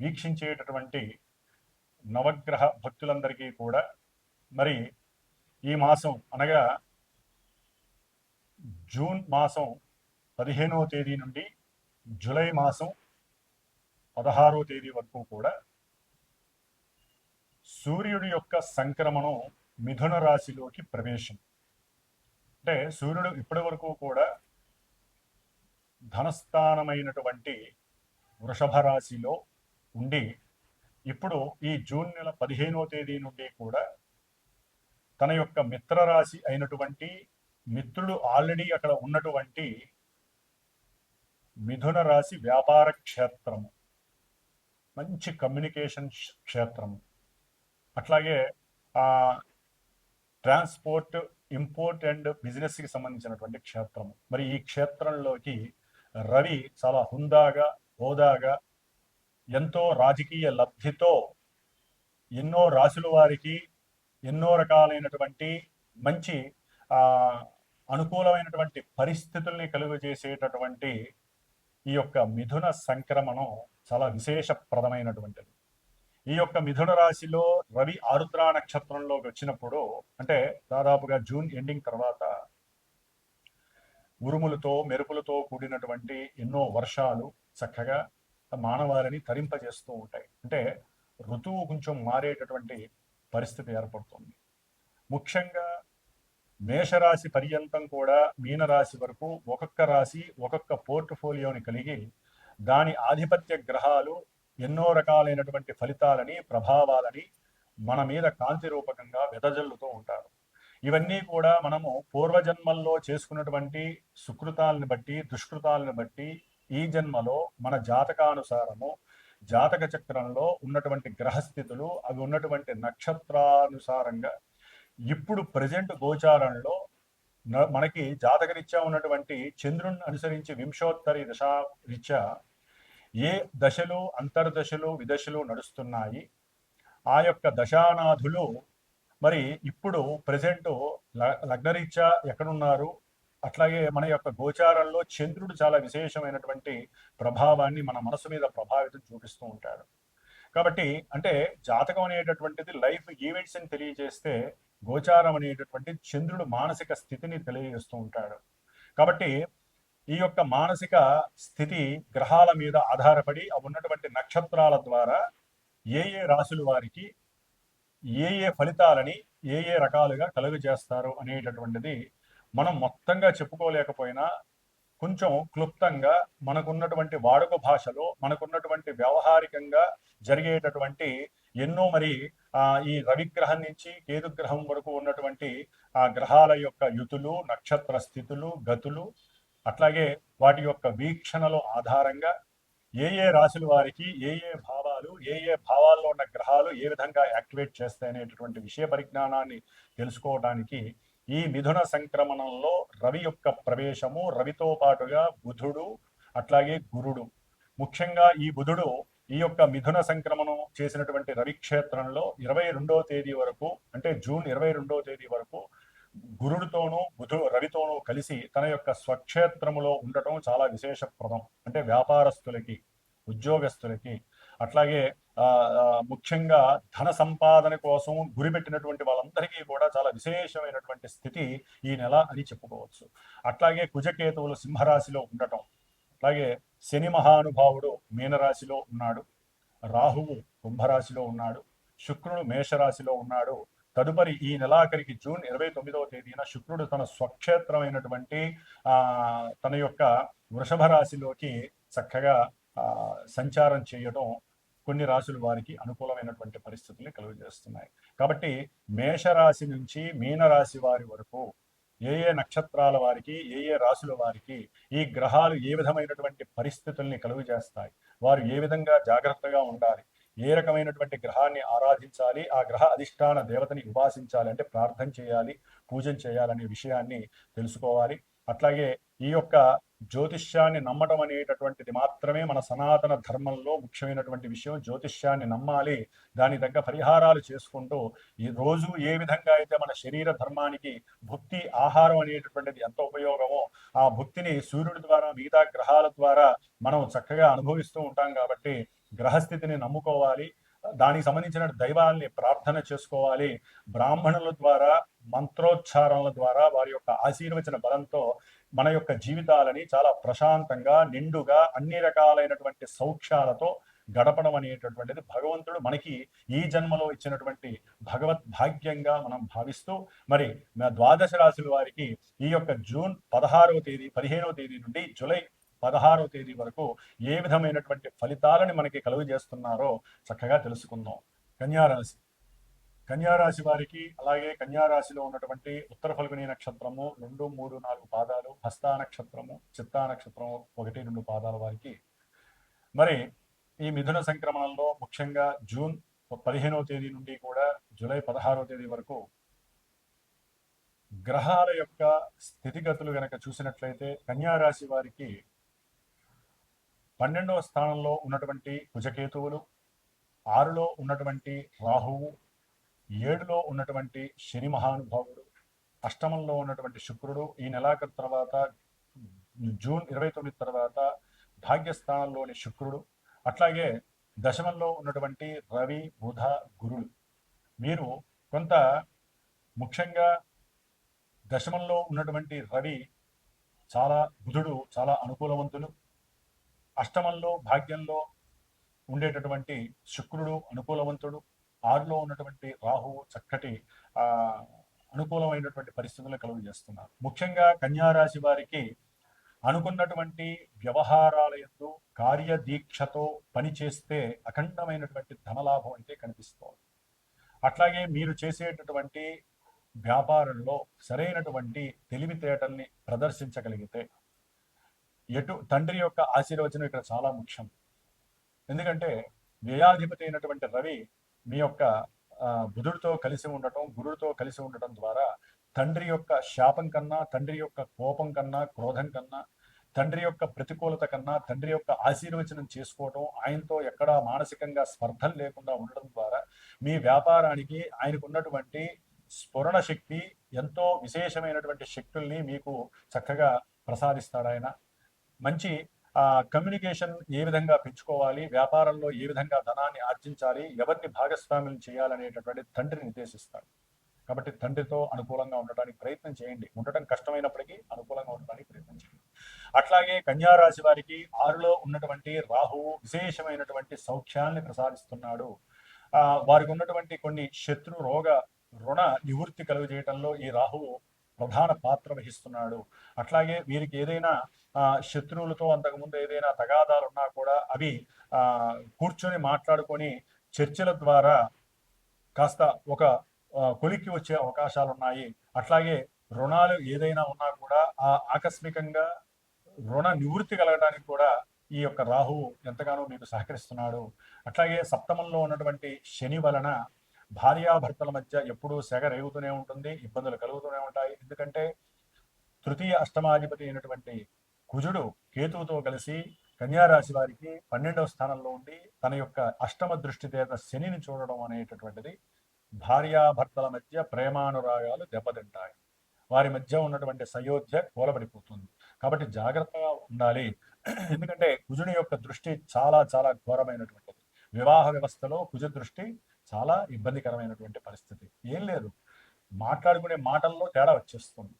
వీక్షించేటటువంటి నవగ్రహ భక్తులందరికీ కూడా మరి ఈ మాసం అనగా జూన్ మాసం పదిహేనవ తేదీ నుండి జూలై మాసం పదహారో తేదీ వరకు కూడా సూర్యుడి యొక్క సంక్రమణం మిథున రాశిలోకి ప్రవేశం. అంటే సూర్యుడు ఇప్పటి వరకు కూడా ధనస్థానమైనటువంటి వృషభ రాశిలో ఉండి ఇప్పుడు ఈ జూన్ నెల పదిహేనో తేదీ నుండి కూడా తన యొక్క మిత్ర రాశి అయినటువంటి మిత్రుడు ఆల్రెడీ అక్కడ ఉన్నటువంటి మిథున రాశి వ్యాపార క్షేత్రము. మంచి కమ్యూనికేషన్ క్షేత్రము. అట్లాగే ట్రాన్స్పోర్ట్ ఇంపోర్ట్ అండ్ బిజినెస్కి సంబంధించినటువంటి క్షేత్రము. మరి ఈ క్షేత్రంలోకి రవి చాలా హుందాగా హోదాగా ఎంతో రాజకీయ లబ్ధితో ఎన్నో రాసుల వారికి ఎన్నో రకాలైనటువంటి మంచి అనుకూలమైనటువంటి పరిస్థితుల్ని కలుగజేసేటటువంటి ఈ యొక్క మిథున సంక్రమణం చాలా విశేషప్రదమైనటువంటిది. ఈ యొక్క మిథున రాశిలో రవి ఆరుద్ర నక్షత్రంలోకి వచ్చినప్పుడు అంటే దాదాపుగా జూన్ ఎండింగ్ తర్వాత ఉరుములతో మెరుపులతో కూడినటువంటి ఎన్నో వర్షాలు చక్కగా మానవారిని తరింపజేస్తూ ఉంటాయి. అంటే ఋతువు కొంచెం మారేటటువంటి పరిస్థితి ఏర్పడుతుంది. ముఖ్యంగా మేషరాశి పర్యంతం కూడా మీనరాశి వరకు ఒక్కొక్క రాశి ఒక్కొక్క పోర్ట్ఫోలియోని కలిగి దాని ఆధిపత్య గ్రహాలు ఎన్నో రకాలైనటువంటి ఫలితాలని ప్రభావాలని మన మీద కాంతి రూపకంగా వెదజల్లుతూ ఉంటారు. ఇవన్నీ కూడా మనము పూర్వజన్మల్లో చేసుకున్నటువంటి సుకృతాలను బట్టి దుష్కృతాలను బట్టి ఈ జన్మలో మన జాతకానుసారము జాతక చక్రంలో ఉన్నటువంటి గ్రహస్థితులు అవి ఉన్నటువంటి నక్షత్రానుసారంగా ఇప్పుడు ప్రజెంట్ గోచారంలో మనకి జాతకరీత్యా ఉన్నటువంటి చంద్రుని అనుసరించి వింశోత్తరి దశా రీత్యా ఏ దశలు అంతర్దశలు విదశలు నడుస్తున్నాయి ఆ యొక్క దశానాథులు మరి ఇప్పుడు ప్రజెంట్ లగ్నరీత్యా ఎక్కడున్నారు అట్లాగే మన యొక్క గోచారంలో చంద్రుడు చాలా విశేషమైనటువంటి ప్రభావాన్ని మన మనసు మీద ప్రభావితం చూపిస్తూ ఉంటాడు. కాబట్టి అంటే జాతకం అనేటటువంటిది లైఫ్ ఈవెంట్స్ అని తెలియజేస్తే గోచారం అనేటటువంటి చంద్రుడు మానసిక స్థితిని తెలియజేస్తూ ఉంటాడు. కాబట్టి ఈ యొక్క మానసిక స్థితి గ్రహాల మీద ఆధారపడి ఉన్నటువంటి నక్షత్రాల ద్వారా ఏ ఏ రాశుల వారికి ఏ ఏ ఫలితాలని ఏ ఏ రకాలుగా కలుగజేస్తారు అనేటటువంటిది మనం మొత్తంగా చెప్పుకోలేకపోయినా కొంచెం క్లుప్తంగా మనకున్నటువంటి వాడుక భాషలో మనకున్నటువంటి వ్యవహారికంగా జరిగేటటువంటి ఎన్నో మరి ఈ రవిగ్రహం నుంచి కేతుగ్రహం వరకు ఉన్నటువంటి ఆ గ్రహాల యొక్క యుతులు నక్షత్ర స్థితులు గతులు అట్లాగే వాటి యొక్క వీక్షణల ఆధారంగా ఏ ఏ రాశుల వారికి ఏ ఏ భావాలు ఏ ఏ భావాల్లో ఉన్న గ్రహాలు ఏ విధంగా యాక్టివేట్ చేస్తాయనేటటువంటి విషయ పరిజ్ఞానాన్ని తెలుసుకోవడానికి ఈ మిథున సంక్రమణంలో రవి యొక్క ప్రవేశము రవితో పాటుగా బుధుడు అట్లాగే గురుడు. ముఖ్యంగా ఈ బుధుడు ఈ యొక్క మిథున సంక్రమణం చేసినటువంటి రవి క్షేత్రంలో ఇరవై రెండవ తేదీ వరకు అంటే జూన్ ఇరవై రెండవ తేదీ వరకు గురుడితోనూ బుధు రవితోనూ కలిసి తన యొక్క స్వక్షేత్రములో ఉండటం చాలా విశేషప్రదం. అంటే వ్యాపారస్తులకి ఉద్యోగస్తులకి అట్లాగే ముఖ్యంగా ధన సంపాదన కోసం గురిపెట్టినటువంటి వాళ్ళందరికీ కూడా చాలా విశేషమైనటువంటి స్థితి ఈ నెల అని చెప్పుకోవచ్చు. అట్లాగే కుజకేతువులు సింహరాశిలో ఉండటం అట్లాగే శని మహానుభావుడు మీనరాశిలో ఉన్నాడు రాహువు కుంభరాశిలో ఉన్నాడు శుక్రుడు మేషరాశిలో ఉన్నాడు. తదుపరి ఈ నెలాఖరికి జూన్ ఇరవై తొమ్మిదవ తేదీన శుక్రుడు తన స్వక్షేత్రమైనటువంటి ఆ తన యొక్క వృషభ రాశిలోకి చక్కగా సంచారం చేయడం కొన్ని రాశులు వారికి అనుకూలమైనటువంటి పరిస్థితుల్ని కలుగజేస్తున్నాయి. కాబట్టి మేషరాశి నుంచి మీనరాశి వారి వరకు ఏ ఏ నక్షత్రాల వారికి ఏ ఏ రాశుల వారికి ఈ గ్రహాలు ఏ విధమైనటువంటి పరిస్థితుల్ని కలుగజేస్తాయి? వారు ఏ విధంగా జాగ్రత్తగా ఉండాలి? ఏ రకమైనటువంటి గ్రహాన్ని ఆరాధించాలి? ఆ గ్రహ అధిష్టాన దేవతని ఉపాసించాలి అంటే ప్రార్థన చేయాలి పూజ చేయాలనే విషయాన్ని తెలుసుకోవాలి. అట్లాగే ఈ యొక్క జ్యోతిష్యాన్ని నమ్మటం అనేటటువంటిది మాత్రమే మన సనాతన ధర్మంలో ముఖ్యమైనటువంటి విషయం. జ్యోతిష్యాన్ని నమ్మాలి దాని తగ్గ పరిహారాలు చేసుకుంటూ ఈ రోజు ఏ విధంగా అయితే మన శరీర ధర్మానికి భుక్తి ఆహారం అనేటటువంటిది ఎంత ఉపయోగమో ఆ భుక్తిని సూర్యుడి ద్వారా మిగతా గ్రహాల ద్వారా మనం చక్కగా అనుభవిస్తూ ఉంటాం కాబట్టి గ్రహస్థితిని నమ్ముకోవాలి. దానికి సంబంధించిన దైవాల్ని ప్రార్థన చేసుకోవాలి. బ్రాహ్మణుల ద్వారా మంత్రోచ్చారణల ద్వారా వారి యొక్క ఆశీర్వచన బలంతో మన యొక్క జీవితాలని చాలా ప్రశాంతంగా నిండుగా అన్ని రకాలైనటువంటి సౌఖ్యాలతో గడపడం అనేటటువంటిది భగవంతుడు మనకి ఈ జన్మలో ఇచ్చినటువంటి భగవత్ భాగ్యంగా మనం భావిస్తూ మరి ద్వాదశ రాశుల వారికి ఈ యొక్క జూన్ పదహారవ తేదీ పదిహేనవ తేదీ నుండి జూలై పదహారవ తేదీ వరకు ఏ విధమైనటువంటి ఫలితాలని మనకి కలుగు చేస్తున్నారో చక్కగా తెలుసుకుందాం. కన్యారాశి కన్యారాశి వారికి అలాగే కన్యారాశిలో ఉన్నటువంటి ఉత్తర ఫల్గుని నక్షత్రము రెండు మూడు నాలుగు పాదాలు హస్తా నక్షత్రము చిత్తా నక్షత్రము ఒకటి రెండు పాదాల వారికి. మరి ఈ మిథున సంక్రమణంలో ముఖ్యంగా జూన్ పదిహేనవ తేదీ నుండి కూడా జూలై పదహారవ తేదీ వరకు గ్రహాల యొక్క స్థితిగతులు గనక చూసినట్లయితే కన్యారాశి వారికి పన్నెండవ స్థానంలో ఉన్నటువంటి కుజకేతువులు ఆరులో ఉన్నటువంటి రాహువు ఏడులో ఉన్నటువంటి శని మహానుభావుడు అష్టమంలో ఉన్నటువంటి శుక్రుడు ఈ నెలాఖరు తర్వాత జూన్ ఇరవై తొమ్మిది తర్వాత భాగ్యస్థానంలోని శుక్రుడు అట్లాగే దశమంలో ఉన్నటువంటి రవి బుధ గురుడు. మీరు కొంత ముఖ్యంగా దశమంలో ఉన్నటువంటి రవి చాలా బుధుడు చాలా అనుకూలవంతులు. అష్టమంలో భాగ్యంలో ఉండేటటువంటి శుక్రుడు అనుకూలవంతుడు. ఆరులో ఉన్నటువంటి రాహువు చక్కటి ఆ అనుకూలమైనటువంటి పరిస్థితులను కలుగు చేస్తున్నారు ముఖ్యంగా కన్యారాశి వారికి అనుకున్నటువంటి వ్యవహారాల ఎందు కార్యదీక్షతో పనిచేస్తే అఖండమైనటువంటి ధనలాభం అయితే కనిపిస్తోంది. అట్లాగే మీరు చేసేటటువంటి వ్యాపారంలో సరైనటువంటి తెలివితేటల్ని ప్రదర్శించగలిగితే ఎటు తండ్రి యొక్క ఆశీర్వచనం ఇక్కడ చాలా ముఖ్యం. ఎందుకంటే వ్యయాధిపతి అయినటువంటి రవి మీ యొక్క బుధుడితో కలిసి ఉండటం గురుడితో కలిసి ఉండటం ద్వారా తండ్రి యొక్క శాపం కన్నా తండ్రి యొక్క కోపం కన్నా క్రోధం కన్నా తండ్రి యొక్క ప్రతికూలత కన్నా తండ్రి యొక్క ఆశీర్వచనం చేసుకోవటం ఆయనతో ఎక్కడా మానసికంగా స్పర్ధలు లేకుండా ఉండడం ద్వారా మీ వ్యాపారానికి ఆయనకు ఉన్నటువంటి స్ఫురణ శక్తి ఎంతో విశేషమైనటువంటి శక్తుల్ని మీకు చక్కగా ప్రసాదిస్తాడు ఆయన. మంచి కమ్యూనికేషన్ ఏ విధంగా పెంచుకోవాలి వ్యాపారంలో ఏ విధంగా ధనాన్ని ఆర్జించాలి ఎవరిని భాగస్వామ్యం చేయాలనేటటువంటి తండ్రిని నిర్దేశిస్తాడు. కాబట్టి తండ్రితో అనుకూలంగా ఉండటానికి ప్రయత్నం చేయండి. ఉండటం కష్టమైనప్పటికీ అనుకూలంగా ఉండటానికి ప్రయత్నం చేయండి. అట్లాగే కన్యారాశి వారికి ఆరులో ఉన్నటువంటి రాహువు విశేషమైనటువంటి సౌఖ్యాన్ని ప్రసాదిస్తున్నాడు. వారికి ఉన్నటువంటి కొన్ని శత్రు రోగ రుణ నివృత్తి కలుగజేయటంలో ఈ రాహువు ప్రధాన పాత్ర వహిస్తున్నాడు. అట్లాగే వీరికి ఏదైనా శత్రువులతో అంతకుముందు ఏదైనా తగాదాలు ఉన్నా కూడా అవి కూర్చొని మాట్లాడుకొని చర్చల ద్వారా కాస్త ఒక కొలిక్కి వచ్చే అవకాశాలు ఉన్నాయి అట్లాగే రుణాలు ఏదైనా ఉన్నా కూడా ఆ ఆకస్మికంగా రుణ నివృత్తి కలగడానికి కూడా ఈ యొక్క రాహువు ఎంతగానో మీకు సహకరిస్తున్నాడు. అట్లాగే సప్తమంలో ఉన్నటువంటి శని వలన భార్యాభర్తల మధ్య ఎప్పుడూ సెగ రేగుతూనే ఉంటుంది ఇబ్బందులు కలుగుతూనే ఉంటాయి. ఎందుకంటే తృతీయ అష్టమాధిపతి అయినటువంటి కుజుడు కేతువుతో కలిసి కన్యారాశి వారికి పన్నెండవ స్థానంలో ఉండి తన యొక్క అష్టమ దృష్టి చేత శనిని చూడడం అనేటటువంటిది భార్యాభర్తల మధ్య ప్రేమానురాగాలు దెబ్బతింటాయి. వారి మధ్య ఉన్నటువంటి సయోధ్య కూలబడిపోతుంది. కాబట్టి జాగ్రత్తగా ఉండాలి. ఎందుకంటే కుజుని యొక్క దృష్టి చాలా చాలా ఘోరమైనటువంటిది. వివాహ వ్యవస్థలో కుజ దృష్టి చాలా ఇబ్బందికరమైనటువంటి పరిస్థితి. ఏం లేదు. మాట్లాడుకునే మాటల్లో తేడా వచ్చేస్తుంది.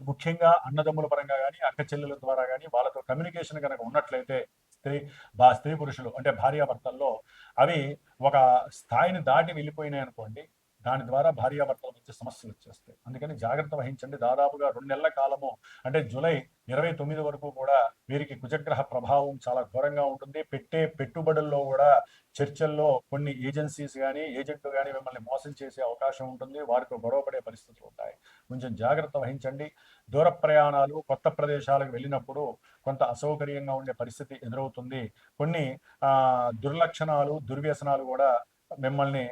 ముఖ్యంగా అన్నదమ్ముల పరంగా కానీ అక్క చెల్లెల ద్వారా కానీ వాళ్ళతో కమ్యూనికేషన్ కనుక ఉన్నట్లయితే స్త్రీ బా స్త్రీ పురుషులు అంటే భార్యాభర్తల్లో అవి ఒక స్థాయిని దాటి వెళ్ళిపోయినాయి అనుకోండి దాని ద్వారా భార్యాభర్తల మధ్య సమస్యలు వచ్చేస్తాయి. అందుకని జాగ్రత్త వహించండి. దాదాపుగా రెండు నెలల కాలము అంటే జూలై ఇరవై తొమ్మిది వరకు కూడా వీరికి కుజగ్రహ ప్రభావం చాలా ఘోరంగా ఉంటుంది. పెట్టే పెట్టుబడుల్లో కూడా చర్చల్లో కొన్ని ఏజెన్సీస్ కానీ ఏజెంట్లు కానీ మిమ్మల్ని మోసం చేసే అవకాశం ఉంటుంది. వారితో గొడవపడే పరిస్థితులు ఉంటాయి. కొంచెం జాగ్రత్త వహించండి. దూర ప్రయాణాలు కొత్త ప్రదేశాలకు వెళ్ళినప్పుడు కొంత అసౌకర్యంగా ఉండే పరిస్థితి ఎదురవుతుంది. కొన్ని దుర్లక్షణాలు దుర్వ్యసనాలు కూడా మిమ్మల్ని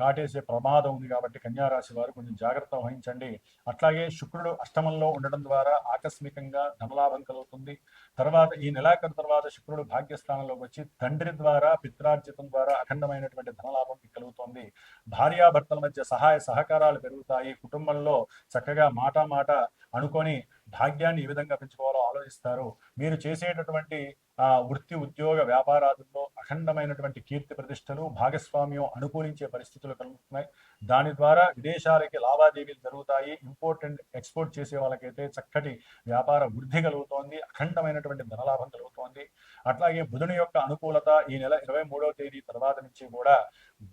కాటేసే ప్రమాదం ఉంది కాబట్టి కన్యా రాశి వారు కొంచెం జాగ్రత్త వహించండి. అట్లాగే శుక్రుడు అష్టమంలో ఉండడం ద్వారా ఆకస్మికంగా ధనలాభం కలుగుతుంది. తర్వాత ఈ నెలాఖరు తర్వాత శుక్రుడు భాగ్యస్థానంలోకి వచ్చి తండ్రి ద్వారా పిత్రార్జితం ద్వారా అఖండమైనటువంటి ధనలాభం కలుగుతుంది. భార్యాభర్తల మధ్య సహాయ సహకారాలు పెరుగుతాయి. కుటుంబంలో చక్కగా మాట మాట అనుకొని భాగ్యాన్ని ఏ విధంగా పెంచుకోవాలో ఆలోచిస్తారు. మీరు చేసేటటువంటి ఆ వృత్తి ఉద్యోగ వ్యాపారాదుల్లో అఖండమైనటువంటి కీర్తి ప్రతిష్టలు భాగస్వామ్యం అనుకూలించే పరిస్థితులు కలుగుతున్నాయి. దాని ద్వారా విదేశాలకి లావాదేవీలు జరుగుతాయి. ఇంపోర్ట్ అండ్ ఎక్స్పోర్ట్ చేసే వాళ్ళకైతే చక్కటి వ్యాపార వృద్ధి కలుగుతోంది. అఖండమైనటువంటి ధనలాభం కలుగుతోంది అట్లాగే బుధుని యొక్క అనుకూలత ఈ నెల ఇరవై మూడవ తేదీ తర్వాత నుంచి కూడా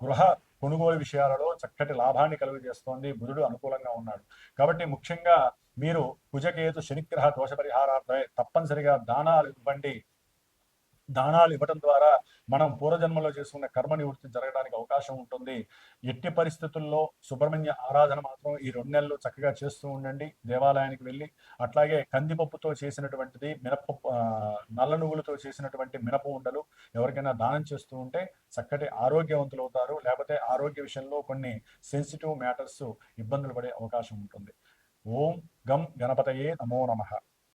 గృహ కొనుగోలు విషయాలలో చక్కటి లాభాన్ని కలుగజేస్తోంది. బుధుడు అనుకూలంగా ఉన్నాడు. కాబట్టి ముఖ్యంగా మీరు కుజకేతు శనిగ్రహ దోష పరిహారార్థమే తప్పనిసరిగా దానాలు ఇవ్వండి. దానాలు ఇవ్వడం ద్వారా మనం పూర్వజన్మలో చేసుకున్న కర్మ నివృత్తి జరగడానికి అవకాశం ఉంటుంది. ఎట్టి పరిస్థితుల్లో సుబ్రహ్మణ్య ఆరాధన మాత్రం ఈ రెండు నెలలు చక్కగా చేస్తూ ఉండండి. దేవాలయానికి వెళ్ళి అట్లాగే కందిపప్పుతో చేసినటువంటిది మినపప్పు నల్ల నువ్వులతో చేసినటువంటి మినప ఉండలు ఎవరికైనా దానం చేస్తూ ఉంటే చక్కటి ఆరోగ్యవంతులు అవుతారు. లేకపోతే ఆరోగ్య విషయంలో కొన్ని సెన్సిటివ్ మ్యాటర్స్ ఇబ్బందులు పడే అవకాశం ఉంటుంది. ఓం గం గణపతయే నమో నమః.